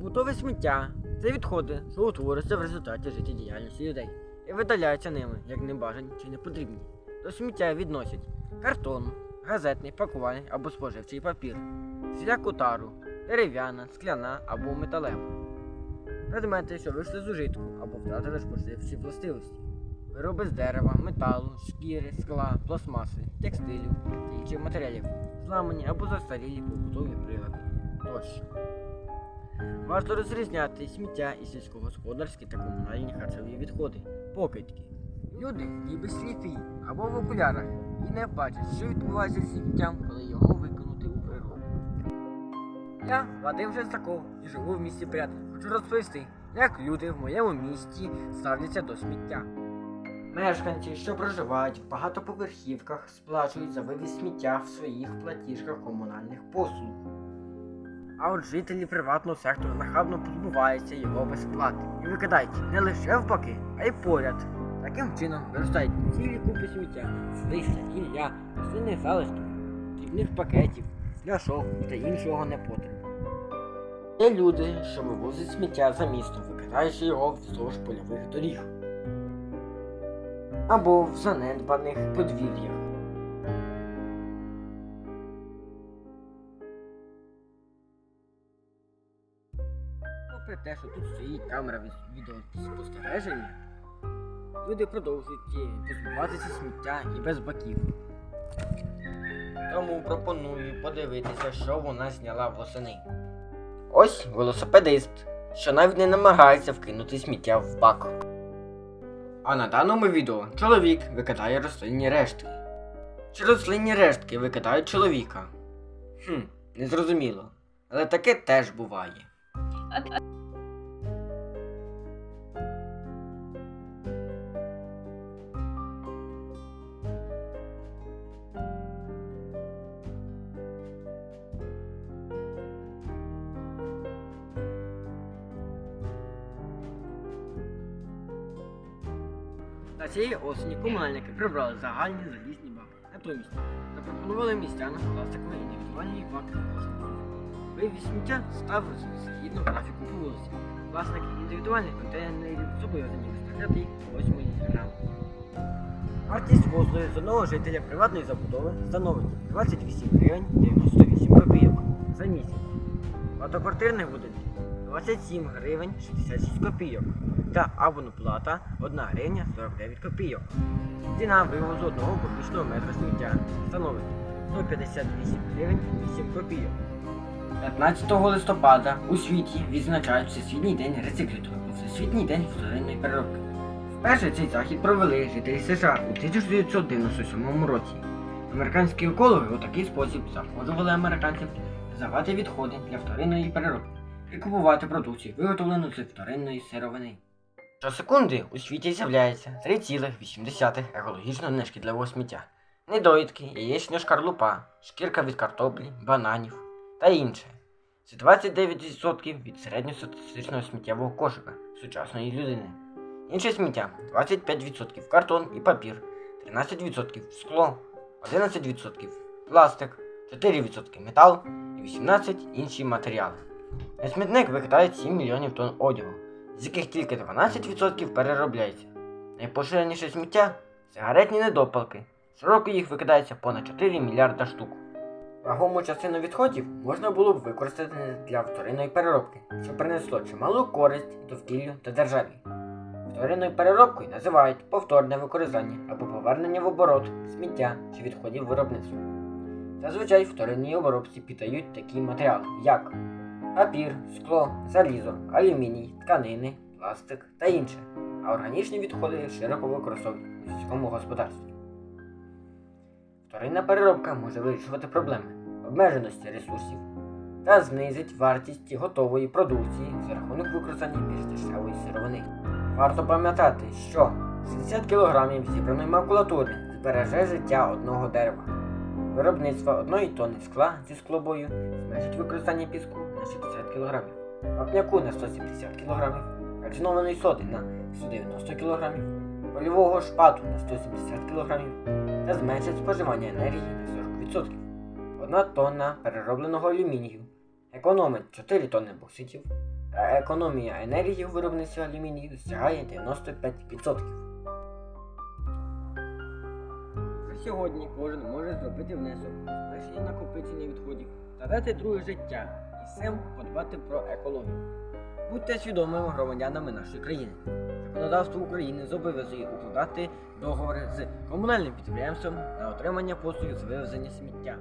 Побутове сміття це відходи, що утворюються в результаті життєдіяльності людей і видаляються ними як небажані чи непотрібні. До сміття відносять картон, газетний, пакувальний або споживчий папір, всіляку тару, дерев'яна, скляна або металева. Предмети, що вийшли з ужитку або втратили споживчі властивості. Вироби з дерева, металу, шкіри, скла, пластмаси, текстилю та інших матеріалів, зламані або застарілі побутові прилади тощо. Варто розрізняти сміття і сільськогосподарські та комунальні харчові відходи, покидьки. Люди ніби сліпі або в окулярах і не бачать, що відбувається з сміттям, коли його викинути у природу. Я Вадим Жестаков і живу в місті Пряд. Хочу розповісти, як люди в моєму місті ставляться до сміття. Мешканці, що проживають в багатоповерхівках, сплачують за вивіз сміття в своїх платіжках комунальних послуг. А от жителі приватного сектору нахабно позбуваються його безплати і викидають не лише в баки, а й поряд. Таким чином виростають цілі купи сміття, листя, гілля, рослинних залишків, дрібних пакетів, пляшок та іншого непотребу. Є люди, що вивозять сміття за місто, викидаючи його вздовж польових доріг або в занедбаних подвір'ях. Попри те, що тут стоїть камера від- відеоспостереження, люди продовжують е, позбуватися сміття і без баків. Тому пропоную подивитися, що вона зняла восени. Ось велосипедист, що навіть не намагається вкинути сміття в бак. А на даному відео чоловік викидає рослинні рештки. Чи рослинні рештки викидають чоловіка? Хм, незрозуміло. Але таке теж буває. Цієї осені комунальники прибрали загальні залізні баки. Натомість запропонували містянам пластикові індивідуальні баки на. Вивіз сміття став згідно графіку вулиці. Власники індивідуальних контейнерів зобов'язані виставляти їх по 8 грам. Вартість послуги з одного жителя приватної забудови становить 28 гривень 98 копійок за місяць. Багатоквартирних будинків 27 гривень 66 копійок та абонплата 1 гривня 49 копійок. Ціна вивозу одного кубічного метра сміття становить 158 гривень 8 копійок. 15 листопада у світі відзначають Всесвітній день рецикліту та Всесвітній день вторинної переробки. Вперше цей захід провели жителі США у 1997 році. Американські екологи у такий спосіб заохочували американців здавати відходи для вторинної переробки і купувати продукцію, виготовлену з вторинної сировини. Щосекунди у світі з'являється 3,8 екологічно нешкідливого сміття. Недоїдки, яєчня шкарлупа, шкірка від картоплі, бананів та інше. Це 29% від середньостатистичного сміттєвого кошика сучасної людини. Інше сміття 25% картон і папір, 13% скло, 11% пластик, 4% метал і 18% інші матеріали. Смітник викидають 7 мільйонів тонн одягу, з яких тільки 12% переробляється. Найпоширеніше сміття сигаретні недопалки. Щороку їх викидається понад 4 мільярда штук. Вагому частину відходів можна було б використати для вторинної переробки, що принесло чималу користь довкіллю та державі. Вторинною переробкою називають повторне використання або повернення в оборот сміття чи відходів виробництва. Зазвичай вторинній обробці піддають такі матеріали, як папір, скло, залізо, алюміній, тканини, пластик та інше, а органічні відходи широко використовують у сільському господарстві. Вторинна переробка може вирішувати проблеми обмеженості ресурсів та знизить вартість готової продукції за рахунок використання більш дешевої сировини. Варто пам'ятати, що 60 кг зібраної макулатури збереже життя одного дерева. Виробництво одної тонни скла зі склобою зменшить використання піску на 60 кг, вапняку на 170 кг, кальцинованої соди на 190 кг, полівого шпату на 170 кг та зменшить споживання енергії на 40%. Одна тонна переробленого алюмінію економить 4 тонни бокситів, а економія енергії у виробництві алюмінію сягає 95%. Сьогодні кожен може зробити внесок збереження накопичення відходів та дати друге життя і цим подбати про екологію. Будьте свідомими громадянами нашої країни. Законодавство України зобов'язує укладати договори з комунальним підприємством на отримання послуг з вивезення сміття.